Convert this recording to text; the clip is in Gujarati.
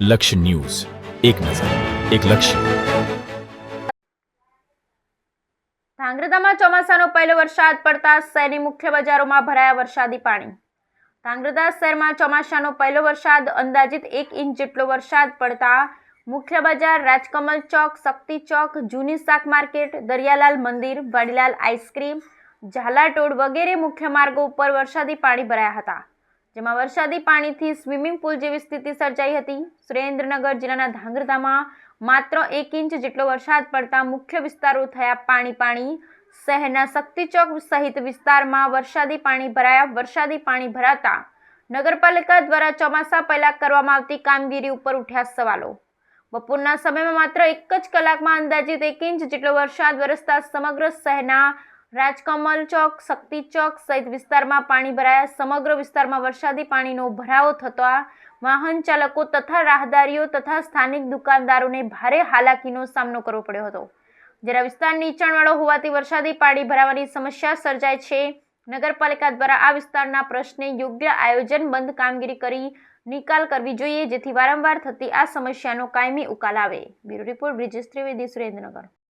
લક્ષ્ય ન્યૂઝ. એક નજર, એક લક્ષ્ય. ધાંગ્રધામાં ચોમાસાનો પહેલો વરસાદ પડતા શહેરની મુખ્ય બજારોમાં ભરાયા વરસાદી પાણી. ધાંગ્રધા શહેરમાં ચોમાસાનો પહેલો વરસાદ અંદાજિત એક ઇંચ જેટલો વરસાદ પડતા મુખ્ય બજાર રાજકમલ ચોક, શક્તિ ચોક, જૂની શાક માર્કેટ, દરિયાલાલ મંદિર, વાડીલાલ આઈસ્ક્રીમ ઝાલાટોડ વગેરે મુખ્ય માર્ગો ઉપર વરસાદી પાણી ભરાયા હતા. જેમાં વરસાદી પાણીથી સ્વિમિંગ પુલ જેવી સ્થિતિ સર્જાઈ હતી. સુરેન્દ્રનગર જિલ્લાના ધાંગ્રધામાં માત્ર એક ઇંચ જેટલો વરસાદ પડતા મુખ્ય વિસ્તારો થયા પાણી પાણી. શહેરના શક્તિચોક સહિત વિસ્તારમાં વરસાદી પાણી ભરાયા, વરસાદી પાણી ભરાતા નગરપાલિકા દ્વારા ચોમાસા પહેલા કરવામાં આવતી કામગીરી ઉપર ઉઠ્યા સવાલો. બપોરના સમયમાં માત્ર એક જ કલાકમાં અંદાજિત એક ઇંચ જેટલો વરસાદ વરસતા સમગ્ર શહેરના રાજકમલ ચોક, શક્તિ ચોક સહિત વિસ્તારમાં પાણી ભરાયા. સમગ્ર વિસ્તારમાં વરસાદી પાણીનો ભરાવો થતા. વાહન ચાલકો તથા રાહદારીઓ તથા સ્થાનિક દુકાનદારોને ભારે હાલાકીનો સામનો કરવો પડ્યો હતો. જરા વિસ્તાર નીચાણવાળો હોવાથી વરસાદી પાણી ભરાવાની સમસ્યા સર્જાય છે, નગરપાલિકા દ્વારા આ વિસ્તારના પ્રશ્ને યોગ્ય આયોજન બંધ કામગીરી કરી નિકાલ કરવી જોઈએ, જેથી વારંવાર થતી આ સમસ્યાનો કાયમી ઉકાલ આવે. Bureau report Brijesh Trivedi Surendranagar.